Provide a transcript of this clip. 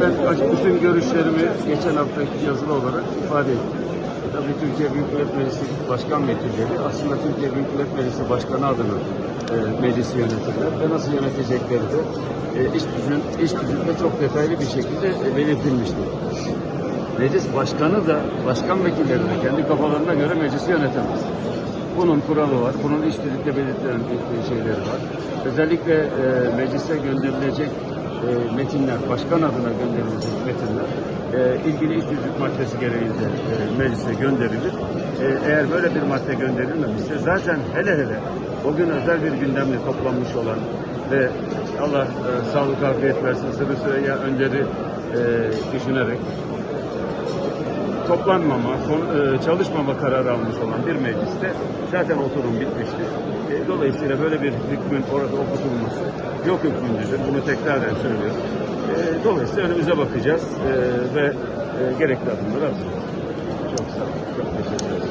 Ben bütün görüşlerimi geçen hafta yazılı olarak ifade ettim. Tabii Türkiye Büyük Millet Meclisi Başkan Vekilleri aslında Türkiye Büyük Millet Meclisi Başkanı adına e, meclisi yönetirler ve nasıl yönetecekleri de e, iş, düzün, iş düzünde çok detaylı bir şekilde e, belirtilmiştir. Meclis başkanı da başkan vekilleri de kendi kafalarına göre meclisi yönetemez. Bunun kuralı var, bunun iş düzlükte belirtilen şeyleri var. Özellikle e, meclise gönderilecek e, metinler, başkan adına gönderilecek metinler e, ilgili iş düzlük maddesi gereğince e, meclise gönderilir. E, eğer böyle bir madde gönderilmemişse zaten hele hele o gün özel bir gündemle toplanmış olan ve Allah e, sağlık afiyet versin Sırrı Süreyya Önder'i e, düşünerek toplanmama, e, çalışmama kararı almış olan bir mecliste zaten oturum bitmişti. E, Dolayısıyla böyle bir hükmün orada okutulması yok hükmündedir. Bunu tekraren söylüyorum. E, Dolayısıyla önümüze bakacağız ve gerekli adımları atacağız. Çok sağ olun. Çok teşekkür ederim.